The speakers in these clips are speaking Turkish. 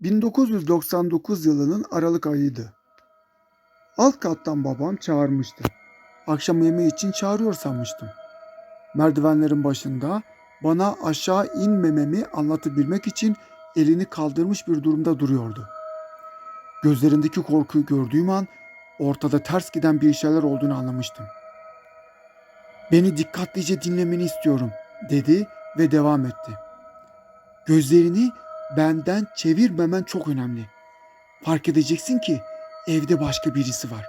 1999 yılının Aralık ayıydı. Alt kattan babam çağırmıştı. Akşam yemeği için çağırıyor sanmıştım. Merdivenlerin başında bana aşağı inmememi anlatabilmek için elini kaldırmış bir durumda duruyordu. Gözlerindeki korkuyu gördüğüm an ortada ters giden bir şeyler olduğunu anlamıştım. Beni dikkatlice dinlemeni istiyorum dedi ve devam etti. Gözlerini benden çevirmemen çok önemli. Fark edeceksin ki evde başka birisi var.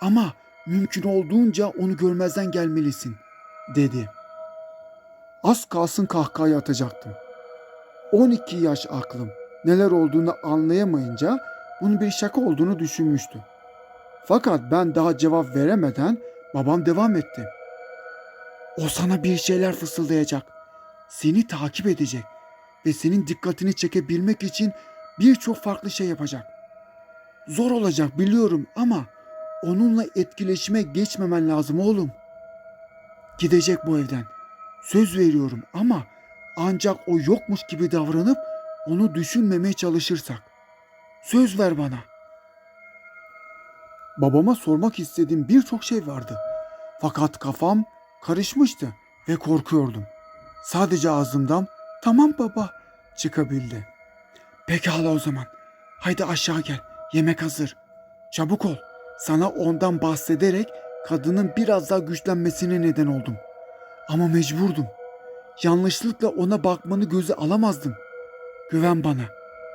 Ama mümkün olduğunca onu görmezden gelmelisin, dedi. Az kalsın kahkahaya atacaktım. 12 yaş aklım neler olduğunu anlayamayınca bunun bir şaka olduğunu düşünmüştü. Fakat ben daha cevap veremeden babam devam etti. O sana bir şeyler fısıldayacak. Seni takip edecek ve senin dikkatini çekebilmek için birçok farklı şey yapacak. Zor olacak biliyorum ama onunla etkileşime geçmemen lazım oğlum. Gidecek bu evden. Söz veriyorum ama ancak o yokmuş gibi davranıp onu düşünmemeye çalışırsak. Söz ver bana. Babama sormak istediğim birçok şey vardı. Fakat kafam karışmıştı ve korkuyordum. Sadece ağzımdan tamam baba çıkabildi. Pekala o zaman. Haydi aşağı gel. Yemek hazır. Çabuk ol. Sana ondan bahsederek kadının biraz daha güçlenmesine neden oldum. Ama mecburdum. Yanlışlıkla ona bakmanı göze alamazdım. Güven bana.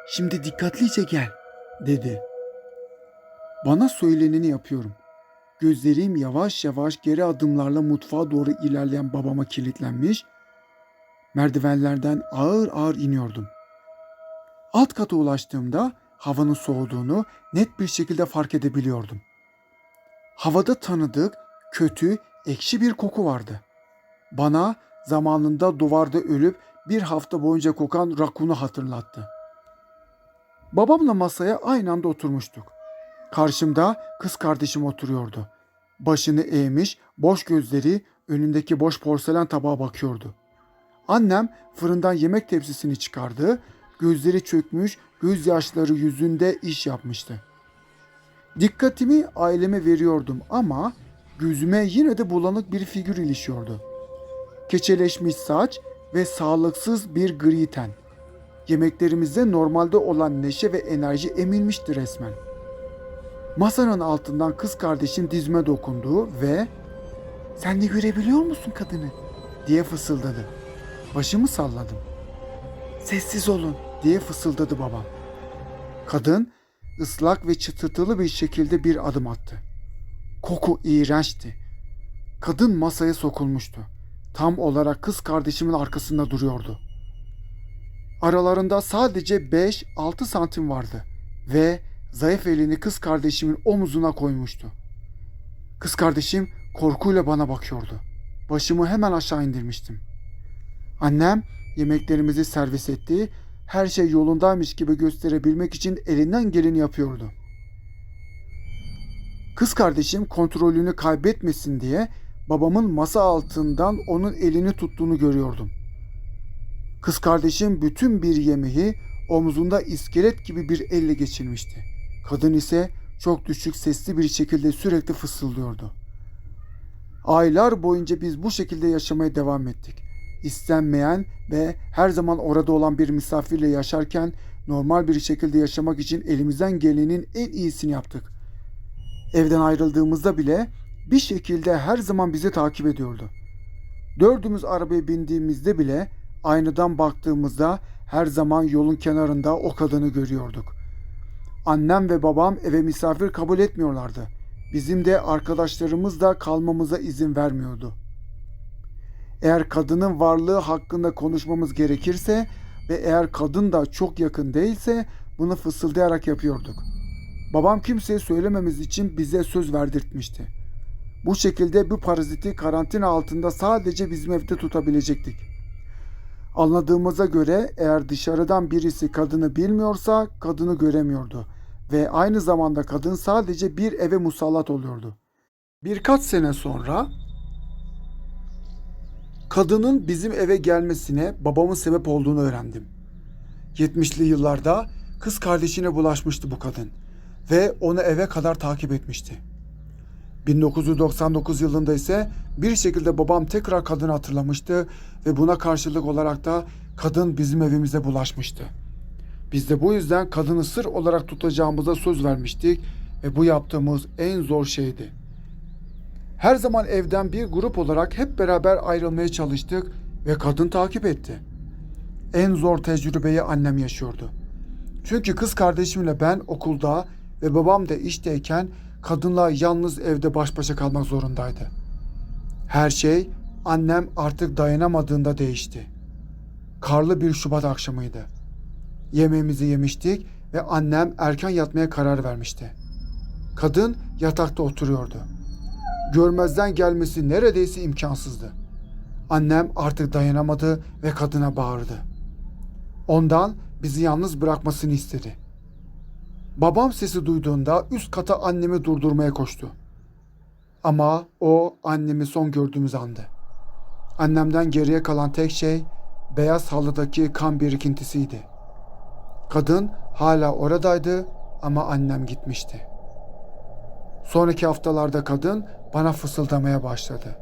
Şimdi dikkatlice gel, dedi. Bana söyleneni yapıyorum. Gözlerim yavaş yavaş geri adımlarla mutfağa doğru ilerleyen babama kilitlenmiş, merdivenlerden ağır ağır iniyordum. Alt kata ulaştığımda havanın soğuduğunu net bir şekilde fark edebiliyordum. Havada tanıdık, kötü, ekşi bir koku vardı. Bana zamanında duvarda ölüp bir hafta boyunca kokan rakunu hatırlattı. Babamla masaya aynı anda oturmuştuk. Karşımda kız kardeşim oturuyordu. Başını eğmiş, boş gözleri önündeki boş porselen tabağa bakıyordu. Annem fırından yemek tepsisini çıkardı, gözleri çökmüş, gözyaşları yüzünde iş yapmıştı. Dikkatimi aileme veriyordum ama gözüme yine de bulanık bir figür ilişiyordu. Keçeleşmiş saç ve sağlıksız bir gri ten. Yemeklerimizde normalde olan neşe ve enerji emilmişti resmen. Masanın altından kız kardeşim dizme dokundu ve ''Sen de görebiliyor musun kadını?'' diye fısıldadı. Başımı salladım. ''Sessiz olun'' diye fısıldadı babam. Kadın ıslak ve çıtırtılı bir şekilde bir adım attı. Koku iğrençti. Kadın masaya sokulmuştu. Tam olarak kız kardeşimin arkasında duruyordu. Aralarında sadece 5-6 santim vardı ve zayıf elini kız kardeşimin omuzuna koymuştu. Kız kardeşim korkuyla bana bakıyordu. Başımı hemen aşağı indirmiştim. Annem yemeklerimizi servis etti, her şey yolundaymış gibi gösterebilmek için elinden geleni yapıyordu. Kız kardeşim kontrolünü kaybetmesin diye babamın masa altından onun elini tuttuğunu görüyordum. Kız kardeşim bütün bir yemeği omzunda iskelet gibi bir elle geçirmişti. Kadın ise çok düşük sesli bir şekilde sürekli fısıldıyordu. Aylar boyunca biz bu şekilde yaşamaya devam ettik. İstenmeyen ve her zaman orada olan bir misafirle yaşarken normal bir şekilde yaşamak için elimizden gelenin en iyisini yaptık. Evden ayrıldığımızda bile bir şekilde her zaman bizi takip ediyordu. Dördümüz arabaya bindiğimizde bile aynadan baktığımızda her zaman yolun kenarında o kadını görüyorduk. Annem ve babam eve misafir kabul etmiyorlardı. Bizim de arkadaşlarımız da kalmamıza izin vermiyordu. Eğer kadının varlığı hakkında konuşmamız gerekirse ve eğer kadın da çok yakın değilse bunu fısıldayarak yapıyorduk. Babam kimseye söylememiz için bize söz verdirtmişti. Bu şekilde bu paraziti karantina altında sadece bizim evde tutabilecektik. Anladığımıza göre eğer dışarıdan birisi kadını bilmiyorsa kadını göremiyordu ve aynı zamanda kadın sadece bir eve musallat oluyordu. Birkaç sene sonra kadının bizim eve gelmesine babamın sebep olduğunu öğrendim. 70'li yıllarda kız kardeşine bulaşmıştı bu kadın ve onu eve kadar takip etmişti. 1999 yılında ise bir şekilde babam tekrar kadını hatırlamıştı ve buna karşılık olarak da kadın bizim evimize bulaşmıştı. Biz de bu yüzden kadını sır olarak tutacağımıza söz vermiştik ve bu yaptığımız en zor şeydi. Her zaman evden bir grup olarak hep beraber ayrılmaya çalıştık ve kadın takip etti. En zor tecrübeyi annem yaşıyordu. Çünkü kız kardeşimle ben okulda ve babam da işteyken kadınla yalnız evde baş başa kalmak zorundaydı. Her şey annem artık dayanamadığında değişti. Karlı bir Şubat akşamıydı. Yemeğimizi yemiştik ve annem erken yatmaya karar vermişti. Kadın yatakta oturuyordu. Görmezden gelmesi neredeyse imkansızdı. Annem artık dayanamadı ve kadına bağırdı. Ondan bizi yalnız bırakmasını istedi. Babam sesi duyduğunda üst kata annemi durdurmaya koştu. Ama o annemi son gördüğümüz andı. Annemden geriye kalan tek şey beyaz halıdaki kan birikintisiydi. Kadın hala oradaydı ama annem gitmişti. Sonraki haftalarda kadın bana fısıldamaya başladı.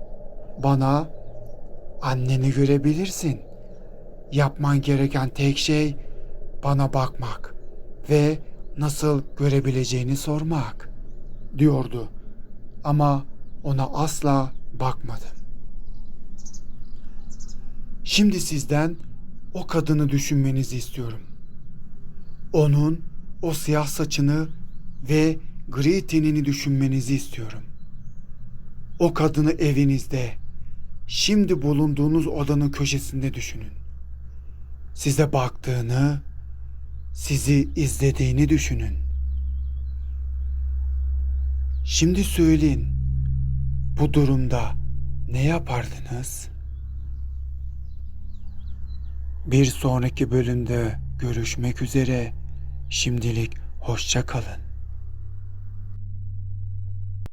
Bana anneni görebilirsin. Yapman gereken tek şey bana bakmak ve nasıl görebileceğini sormak diyordu. Ama ona asla bakmadım. Şimdi sizden o kadını düşünmenizi istiyorum. Onun o siyah saçını ve gri tenini düşünmenizi istiyorum. O kadını evinizde, şimdi bulunduğunuz odanın köşesinde düşünün. Size baktığını, sizi izlediğini düşünün. Şimdi söyleyin. Bu durumda ne yapardınız? Bir sonraki bölümde görüşmek üzere. Şimdilik hoşça kalın.